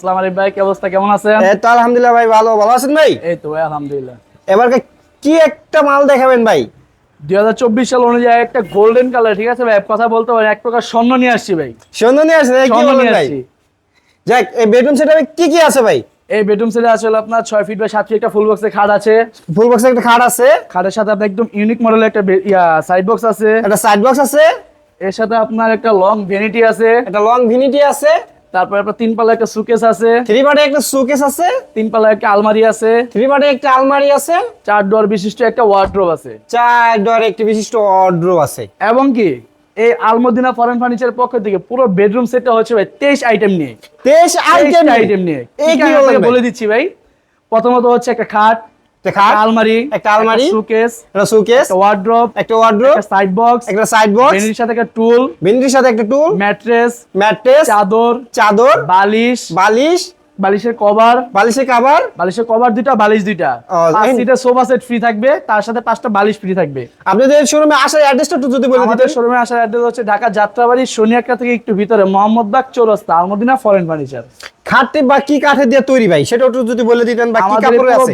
আসসালামু আলাইকুম ভাই কি অবস্থা? কেমন আছেন? এই তো আলহামদুলিল্লাহ ভাই ভালো। ভালো আছেন ভাই? এই তো ভাই আলহামদুলিল্লাহ। এবার কি একটা মাল দেখাবেন ভাই? দুই হাজার চব্বিশ সাল অনুযায়ী একটা গোল্ডেন কালার ঠিক আছে ভাই? কথা বলতে পারি এক প্রকার স্বর্ণ নিয়ে আসছি ভাই। সুন্দর নিয়ে কি বলেন ভাই? যাক এই বেডরুম সেটআপে কি কি আছে ভাই? এই বেডরুম সেটে আসলে আপনার ছয় ফিট বাই সাত ফিট একটা ফুল বক্সের খাট আছে। ফুল বক্সে একটা খাট আছে। খাটের সাথে আপনার একদম ইউনিক মডেলের একটা ইয়া সাইড বক্স আছে। একটা সাইড বক্স আছে। এর সাথে আপনার একটা লং ভ্যানিটি আছে। একটা লং ভিনিটি আছে। তারপর আপনার তিন পাল্লা একটা সুকেস আছে। থ্রি পার্টে একটা সুকেস আছে। তিন পাল্লা একটা আলমারি আছে। থ্রি পার্টে একটা আলমারি আছে। চার ডোর বিশিষ্ট একটা ওয়ার্ড্রোব আছে। চার ডোর একটি বিশিষ্ট অর্ডার আছে। এবং কি এই আলমদিনা ফরেন ফার্নিচারের পক্ষ থেকে পুরো বেডরুম সেটটা হচ্ছে ভাই তেইশ আইটেম নিয়ে। তেইশ আইটেম আইটেম নিয়ে। এই কি? বলে দিচ্ছি ভাই প্রথমত হচ্ছে একটা খাট একটা খাট আলমারি একটা আলমারি, সুকেস একটা সুকেস একটা একটা ওয়ার্ড্রোব একটা সাইড বক্স একটা সাইড বক্স বেনির সাথে একটা টুল ভিনিটির সাথে একটা টুল ম্যাট্রেস ম্যাট্রেস চাদর চাদর বালিশ বালিশ বালিশের কভার বালিশের কাভার বালিশের কভার দুইটা বালিশ দুইটা। ও, পাঁচ এই- সিটের সোফা সেট ফ্রি থাকবে তার সাথে পাঁচটা বালিশ ফ্রি থাকবে। আপনাদের শোরুমে আসার অ্যাড্রেসটা একটু যদি বলে আমাদের দিতেন। শোরুমে আসার অ্যাড্রেস হচ্ছে ঢাকা যাত্রাবাড়ি শনিয়াক্কা থেকে একটু ভিতরে মোহাম্মদবাগ চৌরাস্তা আলমদিনা ফরেন ফার্নিচার খাটটি বা কি কাঠের দিয়ে তৈরি ভাই? সেটা একটু যদি বলে দিতেন বা কি কাপড়ে আছে?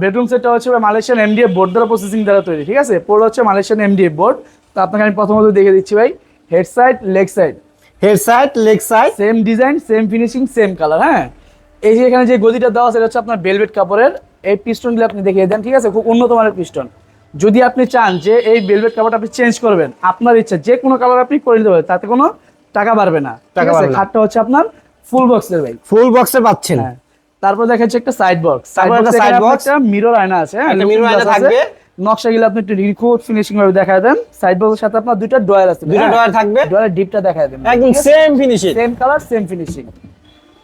বেডরুম সেটটা হচ্ছে মালয়েশিয়ান এমডিএফ বোর্ড দ্বারা প্রসেসিং দ্বারা তৈরি ঠিক আছে? পুরো হচ্ছে মালয়েশিয়ান এমডিএফ বোর্ড তো আপনাকে আমি প্রথমত দেখে দিচ্ছি ভাই head side leg side head side leg side same design same finishing same colour হ্যাঁ? এই যে এখানে যে গদিটা দেওয়া সেটা হচ্ছে আপনার বেলভেট কাপড়ের। এই পিস্টনগুলো আপনি দেখিয়ে দেন ঠিক আছে? খুব উন্নত মানের পিস্টন যদি আপনি চান যে এই বেলভেট কাপড়টা আপনি চেঞ্জ করবেন আপনার ইচ্ছা যে কোনো কালার আপনি করে নিতে পারবেন তাতে কোনো টাকা বাড়বে না টাকা। খাটটা হচ্ছে আপনার ফুল বক্সের ভাই ফুল বক্সে পাচ্ছেন। হ্যাঁ। তারপর দেখা যাচ্ছে একটা সাইড বক্স সাইড তারপর একটা বক্স মিরর আয়না আছে হ্যাঁ একটা mirror আয়না। থাকবে। নকশাগুলো আপনি একটু নিখুঁত ফিনিশিং ভাবে দেখা দেন। সাইড বক্সের সাথে আপনার দুইটা ড্রয়ার আছে। দুটো ডয়ার থাকবে। ড্রয়ারের ডিপটা দেখা দেন। একদম same finishing same colour same finishing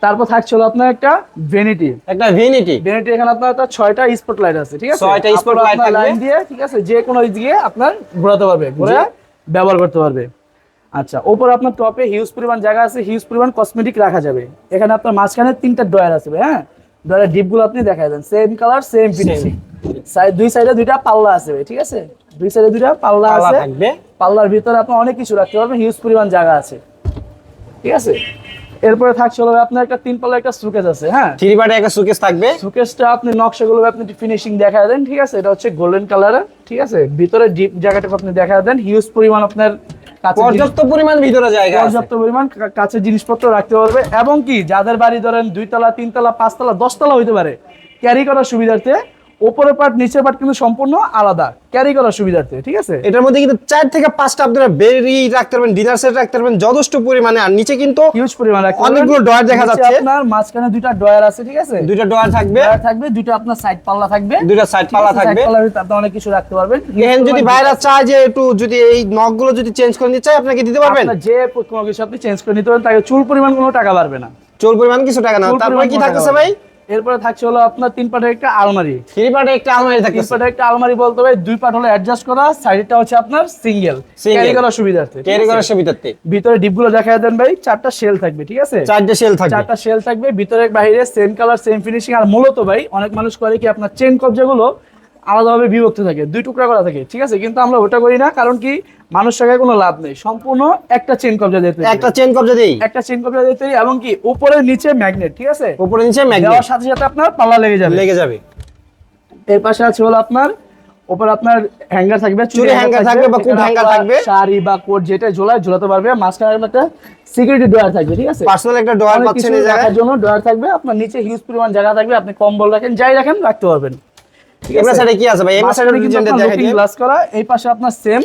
তারপর থাকছে হলো আপনার একটা ভ্যানিটি একটা ভিনিটি ভ্যানিটি এখানে আপনার একটা ছয়টা স্পট লাইট আছে ঠিক আছে? ছয়টা spot light থাকবে। লাইন দিয়ে ঠিক আছে? যে কোনো দিকে আপনার ঘোরাতে পারবে ঘুরে ব্যবহার করতে পারবে। আচ্ছা ওপরে আপনার টপে হিউজ পরিমাণ জায়গা আছে হিউজ পরিমাণ কসমেটিক রাখা যাবে। এখানে আপনার মাঝখানে তিনটা ডয়ার আছে ভাই, হ্যাঁ? ডয়ারের ডিপগুলো আপনি দেখা দেন same colour same finishing side দুই সাইডে দুইটা পাল্লা আছে ঠিক আছে? দুই সাইডে দুইটা পাল্লা আছে। পাল্লার ভিতরে আপনি অনেক কিছু রাখতে পারবেন হিউজ পরিমাণ জায়গা আছে। ঠিক আছে? এরপরে থাকছে হলো আপনার একটা তিন পাল্লা একটা সুকেস আছে হ্যাঁ? থ্রি পার্টে একটা সুকেস থাকবে। সুকেসটা আপনি নকশাগুলো আপনি ফিনিশিং দেখা দেন ঠিক আছে? এটা হচ্ছে গোল্ডেন কালারের ঠিক আছে? ভিতরে ডিপ জায়গাটাকে আপনি দেখা দেন হিউজ পরিমাণ আপনার পর্যাপ্ত পরিমাণ ভিতরে জায়গা পর্যাপ্ত পরিমাণ কাছে জিনিসপত্র রাখতে পারবে এবং কি যাদের বাড়ি ধরেন দুই তলা দুইতলা তিনতলা পাঁচতলা দশতলা হইতে পারে ক্যারি করার সুবিধার্থে উপরের পার্ট নিচের পার্ট কিন্তু সম্পূর্ণ আলাদা। ক্যারি করার সুবিধার্থে ঠিক আছে? এটার মধ্যে কিন্তু চার থেকে পাঁচটা আপনারা বেরি রাখতে পারবেন ডিনার সেট রাখতে পারবেন যথেষ্ট পরিমাণে। আর নিচে কিন্তু হিউজ পরিমাণ। অনেকগুলো ডয়ার দেখা যাচ্ছে। আপনার মাঝখানে দুইটা ডয়ার আছে ঠিক আছে? দুইটা ডয়ার থাকবে। ডয়ার থাকবে দুইটা আপনার সাইড পাল্লা থাকবে। দুইটা সাইড পাল্লা থাকবে। পাল্লার ভিতরে আপনি অনেক কিছু রাখতে পারবেন। এখানে যদি ভাইরা চায় যে একটু যদি এই নখগুলো যদি চেঞ্জ করে নিতে চায় আপনাকে দিতে পারবেন। যে কোনো কিছু আপনি চেঞ্জ করে নিতে পারেন তাকে চুল পরিমাণ কোনো টাকা বাড়বে না। চোর পরিমাণ কিছু টাকা না। চুল তারপরে কি থাকতেছে ভাই। এরপরে থাকছে হলো আপনার তিন পাটের একটা আলমারি। তিন পাটের একটা আলমারি তিন পাটের একটা আলমারি বলতে হবে দুই পাট হলো অ্যাডজাস্ট করা সাইডটা হচ্ছে আপনার সিঙ্গেল। ক্যারি করার সুবিধার্থে ক্যারি? করার সুবিধার্থে ভিতরে ডিপগুলো দেখা দেন ভাই চারটা শেল থাকবে ঠিক আছে? চারটা সেল থাকবে। চারটা শেল থাকবে ভিতরে বাইরে সেম কালার সেম ফিনিশিং আর মূলত ভাই অনেক মানুষ করে কি আপনার চেন কবজাগুলো আলাদাভাবে বিভক্ত থাকে দুই টুকরা করা থাকে ঠিক আছে? কিন্তু আমরা ওটা করি না কারণ কি? মানুষ টাকায় কোনো লাভ নেই। সম্পূর্ণ একটা চেন কবজা দিতে একটা চেন কবজা দেই একটা চেন কবজা দিতে এবং কি? উপরে নিচে ম্যাগনেট ঠিক আছে? উপরে নিচে ম্যাগনেট দেওয়ার সাথে সাথে আপনার পাল্লা লেগে যাবে। লেগে যাবে। এর পাশে আছে হলো আপনার উপরে আপনার হ্যাঙ্গার থাকবে চুড়ি hanger থাকবে বা hanger আপনার থাকবে। শাড়ি বা কোট যেটা ঝোলায় ঝোলাতে পারবে। মাঝখানে একটা সিকিউরিটি ডোয়ার থাকবে ঠিক আছে? পার্সোনাল একটা অনেক পাচ্ছেন এই জায়গায়। জন্য ড্রয়ার থাকবে। আপনার নিচে হিউজ পরিমাণ জায়গা থাকবে। আপনি কম্বল রাখেন যাই রাখেন রাখতে পারবেন। ঠিক সাইডে কি আছে ভাই? এমএস সাইডে ডিজাইনটা দেখা looking দিয়ে করা এই পাশে আপনার সেম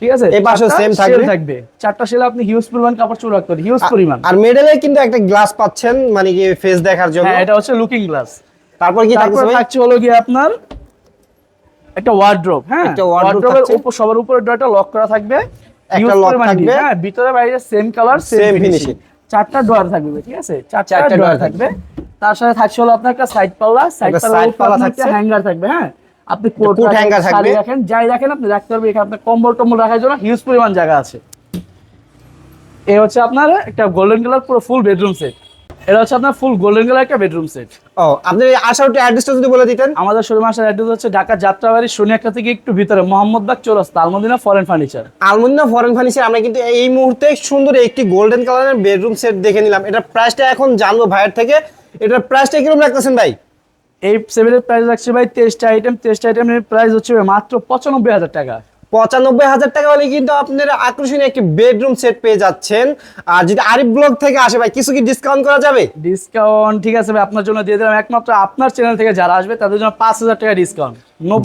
ঠিক আছে? এই পাশেও চারটা থাকবে। থাকবে। চারটা শেল আপনি হিউজ পরিমাণ কাপড় চোপড় রাখতে হিউজ পরিমাণ। আর মিডলে কিন্তু একটা গ্লাস পাচ্ছেন মানে কি ফেস দেখার জন্য। হ্যাঁ এটা হচ্ছে লুকিং গ্লাস তারপর কি থাকছে ভাই? থাকছে হলো গিয়ে আপনার একটা ওয়ার্ড্রোব হ্যাঁ? একটা ওয়ার্ড্রোবের উপর সবার উপরে ডোরটা লক করা থাকবে। একটা lock থাকবে। হ্যাঁ ভিতরে বাইরে সেম কালার সেম ফিনিশিং চারটা ডোর থাকবে ঠিক আছে? চারটা চারটা ডোর থাকবে। তার সাথে থাকছে হলো আপনার একটা সাইড পাল্লা। সাইড পাল্লা থাকছে। হ্যাঙ্গার থাকবে হ্যাঁ? আপনি কোট hanger থাকবে। রাখেন যাই রাখেন আপনি রাখতে পারবেন এখানে আপনার কম্বল টম্বল রাখার জন্য হিউজ পরিমাণ জায়গা আছে। এই হচ্ছে আপনার একটা গোল্ডেন কালার পুরো ফুল বেডরুম সেট এটা হচ্ছে আপনার ফুল গোল্ডেন কালার একটা বেডরুম সেট ও আপনি আশাউটি অ্যাড্রেসটা যদি বলে দিতেন। আমাদের শোরুম আসার অ্যাড্রেস হচ্ছে ঢাকা যাত্রাবাড়ি একটা থেকে একটু ভিতরে মোহাম্মদবাগ চৌরাস্তা Al Madina foreign furniture Al Munna foreign furniture আমরা কিন্তু এই মুহূর্তে সুন্দর একটি গোল্ডেন কালারের বেডরুম সেট দেখে নিলাম। এটার প্রাইসটা এখন জানব ভাইয়ের থেকে। এটার প্রাইসটা কীরকম রাখতেছেন ভাই? এই সেভেনের প্রাইস রাখছে ভাই তেইশটা আইটেম তেইশটা আইটেমের প্রাইস হচ্ছে মাত্র পঁচানব্বই হাজার টাকা। পঁচানব্বই হাজার টাকা হলে কিন্তু আপনারা আকর্ষণীয় একটি বেডরুম সেট পেয়ে যাচ্ছেন। আর যদি আরিফ ব্লগ থেকে আসে ভাই কিছু কি ডিসকাউন্ট করা যাবে? ডিসকাউন্ট ঠিক আছে ভাই আপনার জন্য দিয়ে দিলাম। একমাত্র আপনার চ্যানেল থেকে যারা আসবে তাদের জন্য পাঁচ হাজার টাকা ডিসকাউন্ট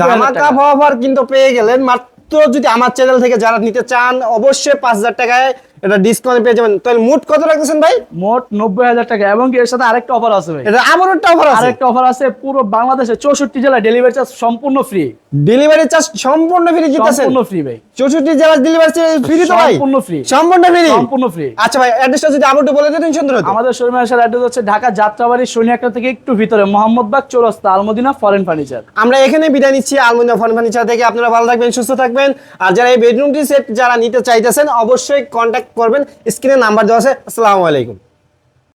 ধামাকা টাকা কিন্তু পেয়ে গেলেন। মাত্র যদি আমার চ্যানেল থেকে যারা নিতে চান অবশ্যই পাঁচ হাজার টাকায় এটা ডিসকাউন্ট পেয়ে যাবেন। তাহলে মোট কত রাখতেছেন ভাই? মোট নব্বই হাজার টাকা এবং এর সাথে আরেকটা অফার আছে ভাই। এটা আবার একটা অফার আছে? আরেকটা অফার আছে পুরো বাংলাদেশে চৌষট্টি জেলায় ডেলিভারি চার্জ সম্পূর্ণ ফ্রি ডেলিভারি চার্জ সম্পূর্ণ ফ্রি দিতেছেন? সম্পূর্ণ ফ্রি ভাই। চৌষট্টি জেলার ডেলিভারি চার্জ ফ্রি তো ভাই? সম্পূর্ণ free। সম্পূর্ণ ফ্রি সম্পূর্ণ ফ্রি আচ্ছা ভাই অ্যাড্রেসটা যদি আবার একটু বলে দিতেন সুন্দর হতো। আমাদের শোরুমে আসার অ্যাড্রেস হচ্ছে ঢাকা যাত্রাবাড়ি শনিয়াকা থেকে একটু ভিতরে মোহাম্মদবাগ চৌরাস্তা আলমদিনা ফরেন ফার্নিচার আমরা এখানে বিদায় নিচ্ছি আলমুনিয়া ফরেন ফার্নিচার থেকে। আপনারা ভালো থাকবেন সুস্থ থাকবেন। আর যারা এই বেডরুমটি সেট যারা নিতে চাইতেছেন অবশ্যই কন্ট্যাক্ট করবেন। স্ক্রিনে নাম্বার দেওয়া আছে আসসালামু আলাইকুম।